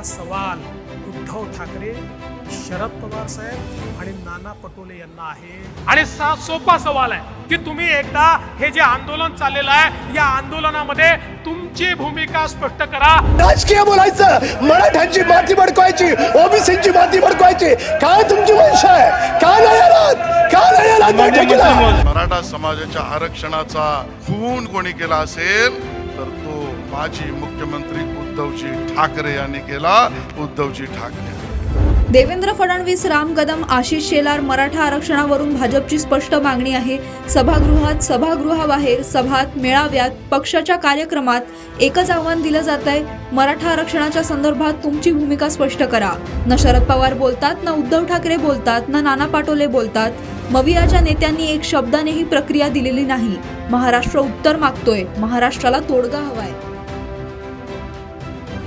हा सवाल उद्धव ठाकरे शरद पवार साहेब आणि नाना पटोले यांना आहे. आणि सा सोपा सवाल आहे की तुम्ही एकदा हे जे आंदोलन चाललेलं आहे या आंदोलनामध्ये तुमची भूमिका स्पष्ट करा. राजकीय बोलायचं मराठ्यांची माती भडकवायची ओबीसीची माती भडकवायची. काय तुमची मनशा आहे? का नाही का नाही मराठा समाजाच्या आरक्षणाचा खून कोणी केला असेल तर तो माजी मुख्यमंत्री उद्धवजी ठाकरे यांनी केला उद्धवजी ठाकरे. देवेंद्र फडणवीस राम कदम आशिष शेलार मराठा आरक्षणावरून भाजपची स्पष्ट मागणी आहे. सभागृहात सभागृहाबाहेर सभात मेळाव्यात पक्षाच्या कार्यक्रमात एकच आव्हान दिलं जात आहे मराठा आरक्षणाच्या संदर्भात तुमची भूमिका स्पष्ट करा. न शरद पवार बोलतात न उद्धव ठाकरे बोलतात ना नाना पाटोले बोलतात. मवियाच्या नेत्यांनी एक शब्दानेही प्रक्रिया दिलेली नाही. महाराष्ट्र उत्तर मागतोय. महाराष्ट्राला तोडगा हवाय.